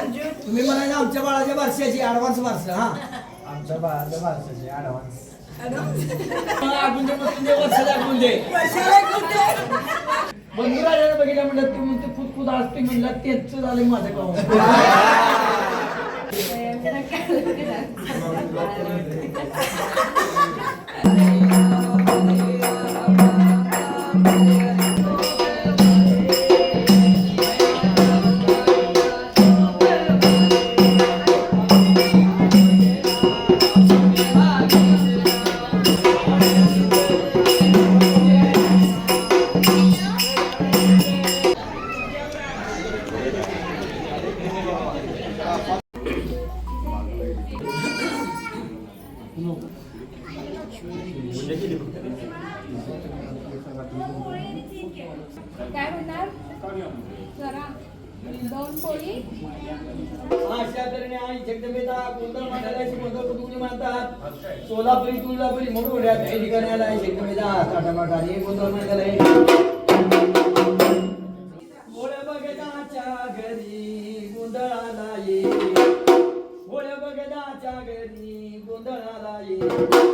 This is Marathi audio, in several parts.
अर्जुन तुम्ही म्हणाले आमच्या बाळाच्या बारशाची ऍडव्हान्स बारस हा. आमच्या बाळाच्या बारसाचे ऍडव्हान्स आपण ते बसून दे वर्षाला आपण दे बंधुराजाने बघितलं म्हणलं तू म्हणते खुद खुद असते म्हणलं तेच झालं माझं काम. काय अशा तऱ्हेने आई जगदंबेचा गोंधळ मांडायला गोंधळ कुटुंबी मानतात. सोलापुरी तुळजापुरी म्हणून उड्या काही ठिकाणी आला जगदंबेचा ताटामाटा हे गोंधळ मांडायला आहे. भोळ्या बगदाच्या घरी गोंधळाला ये. भोळ्या बगदाच्या घरी गोंधळाला ये.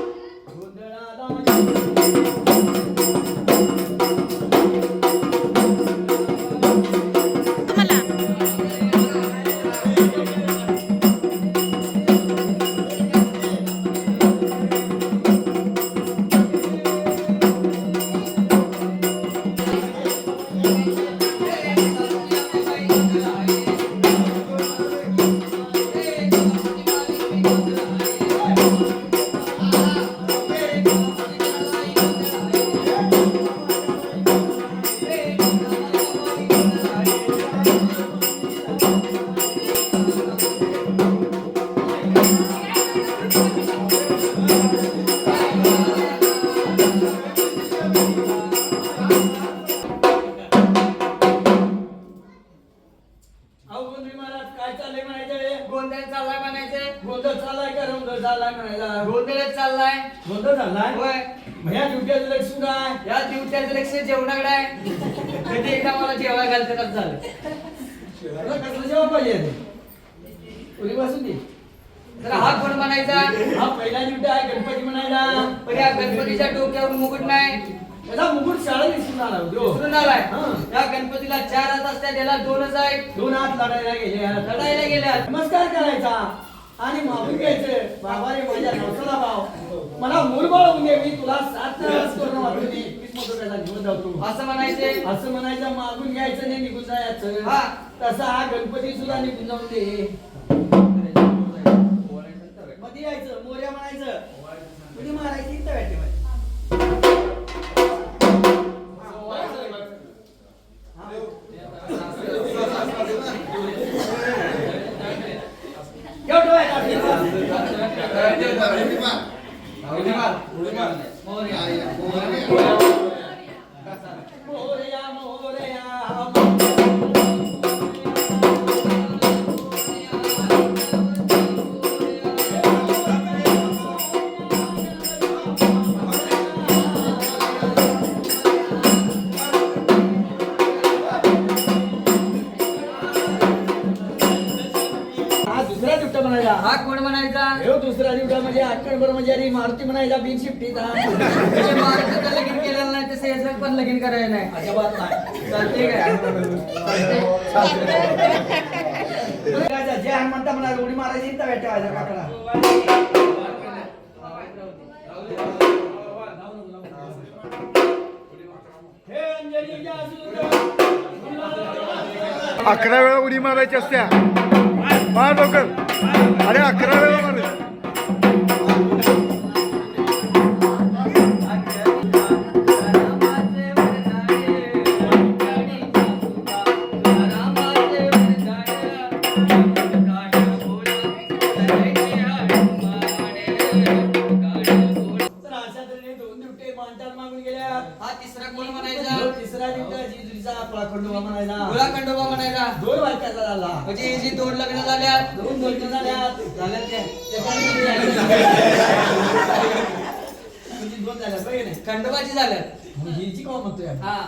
कसलं जेवण पाहिजे उरी बसून दे तर हा कोण म्हणायचा. हा पहिला ड्युटी आहे गणपती म्हणायला पण या गणपतीच्या डोक्यावर मुकुट नाही. त्याचा मुकुट शाळा दिसून आला होतो उतरून आलाय. या गणपतीला चार हात असतात त्याला दोनच आहेत दोन हात लढायला गेले लढायला गेल्या. नमस्कार करायचा. आणि माफी घ्यायचं. बाबा रे माझ्या नवसाला भाव. मला मूल बाळ होऊन मी तुला सात दिवस करून वाटतो मोठं त्याला घेऊन जातो. असं म्हणायचे असं म्हणायचं मागून घ्यायचं नाही निघून जायचं. हा. तसा हा गणपती सुद्धा निघून जाऊन दे. मध्ये यायचं मोर्या म्हणायचं. कुणी मारायची इथं वाटेमध्ये. एवढं आहे मोरया मारुती बिन शिफ्टी त्याच्या लगीन केलेलं नाही तसं याचं पण लगीन करायला नाही. अजिबात नाही. चालते काय? जे हनुमंत म्हणाला उडी मारायची इथं ठेवायचा काकडा अकरा वेळा उडी मारायची असत्या. मार लवकर अरे अकरा वेळा खंडोबाची मग हिची कोण म्हणतोय हा.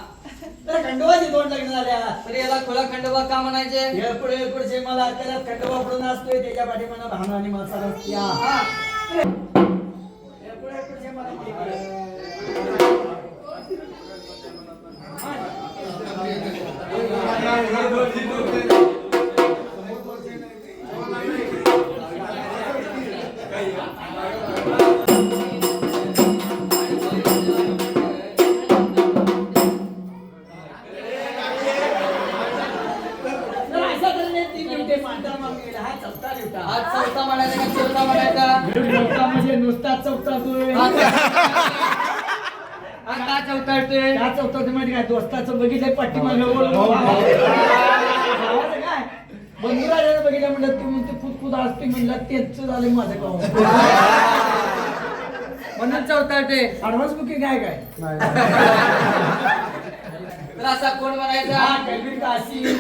तर खंडोबाची दोन लग्न झाल्या तर याला खुला खंडोबा का म्हणायचे? एरकुड एरकुडचे मला त्याला खंडोबा पडून असतोय. त्याच्या पाठीमाना भावना आणि मासा रस्त्या हा. मला गेला. हा चौथा दिवटा. आज चौथा म्हणायचा का? चौथा म्हणायचा? चौथा म्हणजे नुसता चौथा तोय. हा हा का चौथा येतोय? त्या चौथा ते माहिती काय? दोस्ताचं ओळख. हो, हो. भावाचं काय? बंधुराजानं बघितलं म्हणलं तू म्हणते खुद खुद असते म्हणलं तेच झालं माझं काम म्हणून चौथा येतोय. ऍडव्हान्स बुकिंग काय काय? तर असा कोण म्हणायचा? हा काशी.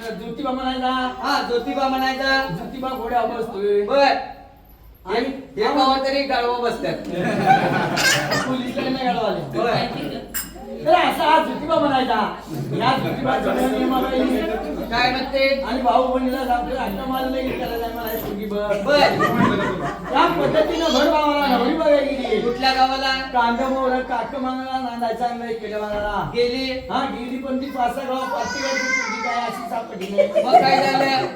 ज्योतिबा म्हणायचा. हा ज्योतिबा म्हणायचा. ज्योतिबा घोड्यावर बसतोय. बर आणि हे गावात तरी गाडवा बसतात पोलीस लाईन गाडवाले होय. तर असा हा ज्योतिबा म्हणायचा. या ज्योतिबाच्या नियमावली काय म्हणते? आणि भाऊ बहिणीला सांगतो अण्णा मला नाही करायला मला पोरगी बघ. बर. त्या पद्धतीनं भर भावाला नवरी गेली कुठल्या गावाला? कांदा मोर काक मागायला नांदायचा नाही केल्या मागायला गेली? हा गेली पण ती पाच सहा गाव पोरगी काय अशी सापडली नाही. मग काय झालं?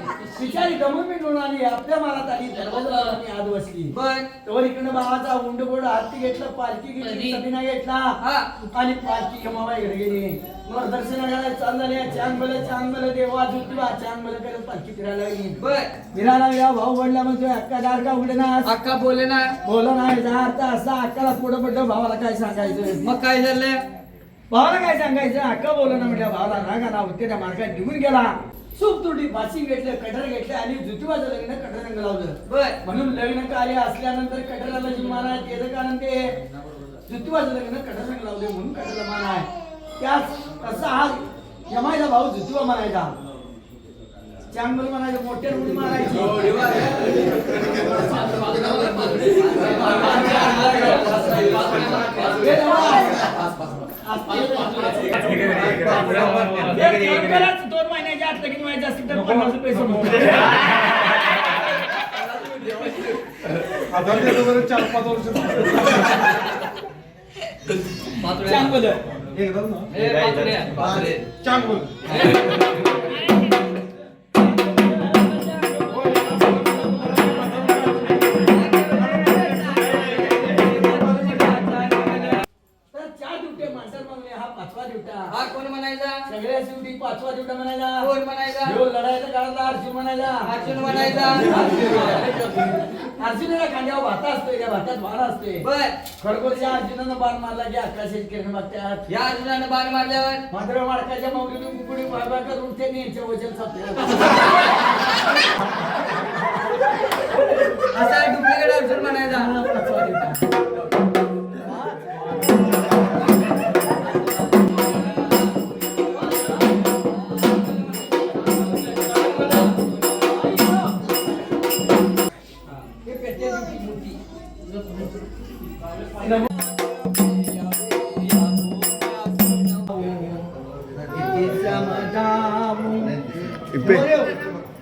बिचारी गमून मिळून आली आपल्या मालात आली दरवाजा लावला मी आत बसली. बर. तर इकडनं भावाचा उंड गोड हाती घेतला पालखी घेतली सबिना घेतला. हा. आणि पालखी मग देवा जुटवा चांग बल करत पालखी फिरायला लागली. बर. फिरायला या भाऊ वडला अक्का ना. अक्का बोले ना. बोला जा अर्थ असा अक्काला पुढं पडलं भावाला काय सांगायचं? मग काय झालं? भावाला काय सांगायचं? अक्का बोला ना म्हणजे भावाला राग आला होते त्या मार्गात निघून गेला. सूप तुटी बाशिंग घेतलं कटर घेतलं आणि जुतीबाचं लग्न कटर रंग लावलं. बर. म्हणून लग्न कार्य असल्यानंतर कटराला जी मान आहे त्याचं कारण ते. जुती जुतीबाचं लग्न कटर रंग लावले म्हणून कटरला मान आहे. त्याच तसा हा यमायचा भाऊ जुतीबा म्हणायचा चांगलं म्हणायचं मोठ्या उडी मारायची. दोन महिन्याच्या आत लगीन व्हायचं असतील तर पन्नास रुपये चार पाच वर्ष. चांगलं. एकदम ना. ए, पाचुऱ्या. चांगलं. तर चार ड्युट्या माणसाला मागणे हा हा कोण म्हणायचा? सगळ्या शेवटी पाचवा ड्युटा म्हणायला कोण म्हणायचा? लढायचा काळातला अर्जुन म्हणायला अर्जुन म्हणायचा. अर्जुनाला खांद्यावर भाता असतोय त्या भातात बाण असते बर. खडकोच्या अर्जुनानं बाण मारला की आकाशात किरण बघतात. या अर्जुनानं बाण मारल्यावर? मात्र माडकाच्या माऊलीने कुकुडी बाबा करून त्यांनी यांच्या वचन सापडलं. असा डुप्लिकेट अर्जुन म्हणायचा.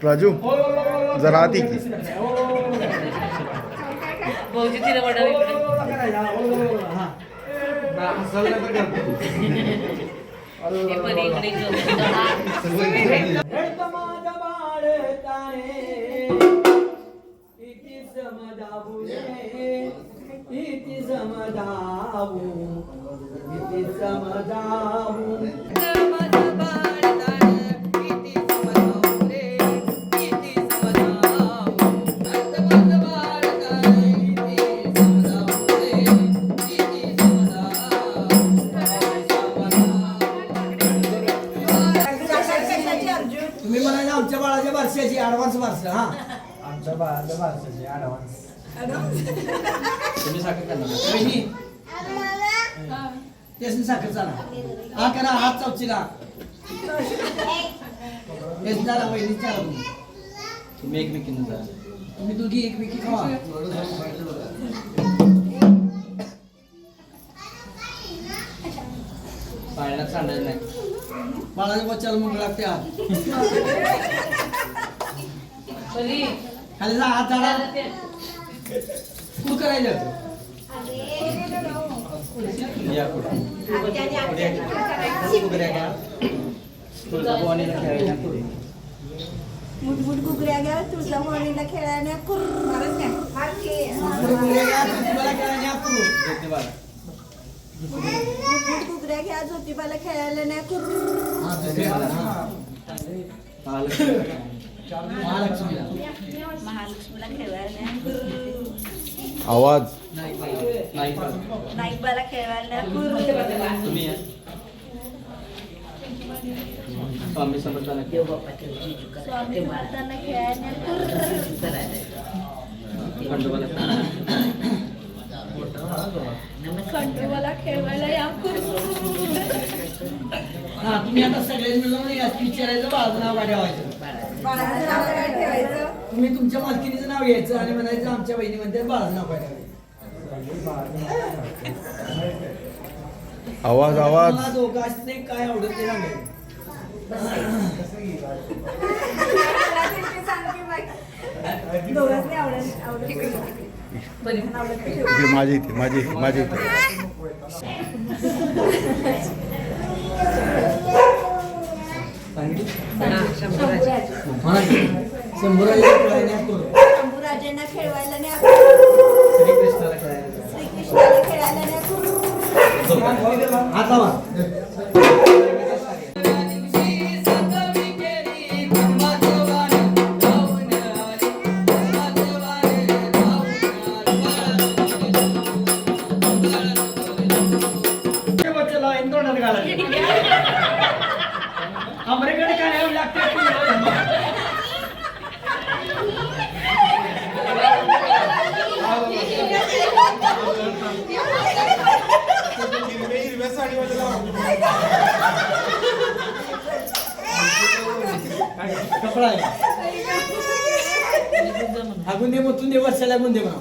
राजू जरा आत ये की. हे घेऊन समजावू म्हणाले आमच्या बाळाच्या वर्षाची ऍडव्हान्स वर्ष हा. आमच्या बाळाच्या भारताची ऍडव्हान्स तुम्ही साखर करणार वहिनी त्यासनी साखर चाला हा करा हात चौचीला तेच झाला वहिनी चाला तुम्ही. तुम्ही एकमेकीनं जा. तुम्ही दोघी एकमेकी खावा. पाळण्यात सांडायचं नाही. बाळाच्या बच्चाला मुंग लागते हात खाली जा हात झाडा. तू करायचं? या. पुढे. घ्या. मुठमुठ तुझ्या मोडीला खेळायला मला ज्योतिबाला. घुगऱ्या घ्या ज्योतिबाला खेळायला नाही. महालक्ष्मीला. महालक्ष्मीला महालक्ष्मीला खेळायला नाही आवाज. नाईकबाला खेळायला नाही. स्वामी समर्थांना देव बाप्पा स्वामी खेळायला नाही कुर्र खंडोबाला खेळवायला या हा तुम्ही आता सगळे मिळून या विचारायचं बाळाचं नाव काय ठेवायचं बाळाचं नाव काय ठेवायचं? तुम्ही तुमच्या मालकिनीचं नाव घ्यायचं आणि म्हणायचं आमच्या बहिणी म्हणते बाळाचं नाव काय ठेवायचं आवाज आवाज. मला दोघं असते काय आवडत ते सांगायचं दोघांनी आवडत आवडत माझी इथे माझी इथे माझी इथे. हा, शंभूराजांना खेळवायला नाही कपडा आहे हागून दे मुतून दे वर्षाला हागून दे म्हणा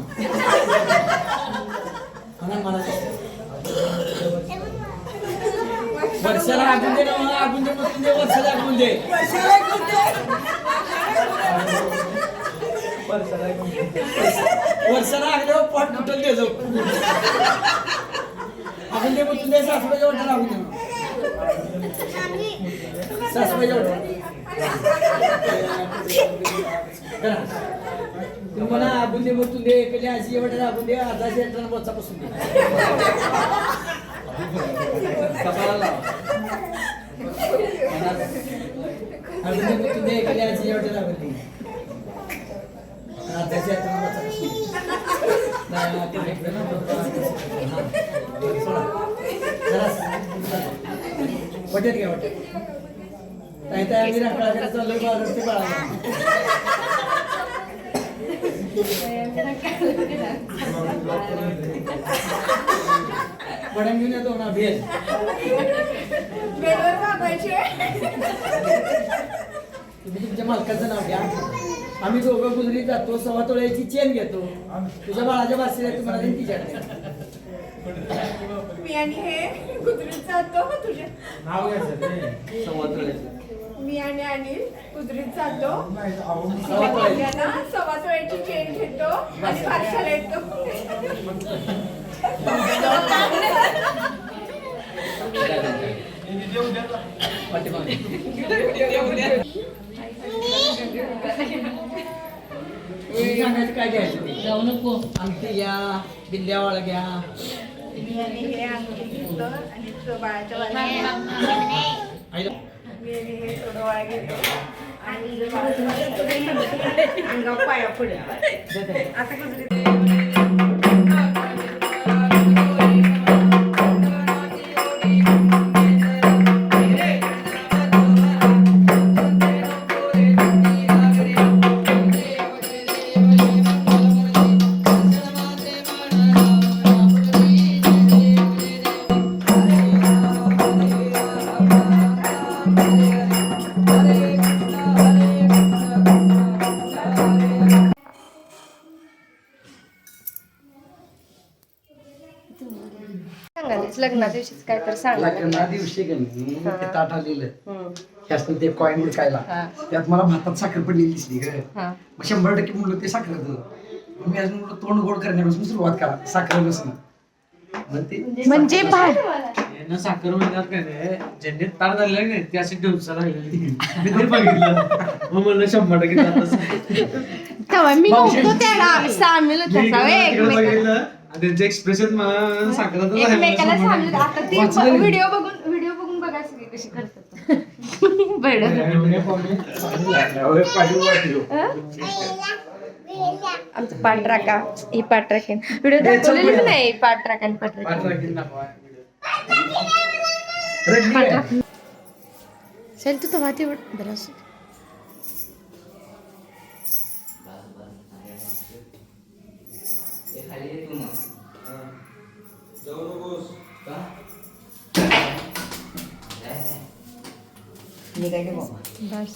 म्हणा. मला वर्षाला हागून दे ना म्हणा हागून दे मुतून दे वर्षाला हागून दे. वर्षाला हागल्यावर पोट तुटल दे जाऊ. हागून दे मुतून दे सासूबाईच्या वाट्याला लागून दे म्हणा. सासूबाईच्या तुम्हाला आपण दे मग दे. कधी आजी एवढं आपण दे. अर्धा शेटर बोचा पासून दे कपाळाला लावा. मग दे कधी एवढं दे अर्धा नाही, घ्या नाही तर आम्ही चाललोय बाळा ते बाळा वडण घेऊन येतो ना भेल. बेलवर तुम्ही तुमच्या मालकाचं नाव घ्या. आम्ही दोघं गुजरीत जातो सव्वा तोळ्याची चेन घेतो. तुझ्या बाळाच्या बाशीला तुम्हाला देईन तिच्याकडे. मी आणि हे कुत्रीत जातो तुझ्या. नाव घ्यायचं संवाद करायचा. मी आणि अनिल कुत्रीत जातो. त्यांना सव्वा तोळ्याची चेन घेतो आणि बारशाला येतो. काय घ्यायचं जाऊ नको. घ्या घ्या. मी आणि हे घेतो बाळाच्या मी आणि हे डोळा घेतो. आणि पाया पुढे आता कुत्रीत काय तर सांगा लग्ना दिवशी का नाही. ते ताट आलेलं. त्यात ते कॉईन विकायला. त्यात मला भातात साखर पडलेली दिसली ग. हा. मग शंभर टक्के म्हणलं ते साखर होतं. मी अजून म्हणलं तोंड गोड करण्यापासून सुरुवात करा साखर ते म्हणजे साखर म्हणतात काय नाही ज्यांनी तार झालेलं आहे ना ते राहिलेली मी ते बघितलं. मग म्हणलं शंभर टक्के. तेव्हा मी नव्हतो त्याला. सामील होता त्यांचं एक्सप्रेशन मला. एकमेकाला. आता ती. व्हिडिओ बघून व्हिडिओ बघून बघा सगळी कशी करतात. बरं. आमचं पाठ राखा. ही पाठ राखेन. व्हिडिओ दाखवलेलीच नाही. पाठ राखा आणि पाठ राखा. पाच राखील दाखवा. रडली काय? चल तू तेव्हा ते बरं निघायचे बाबा बस.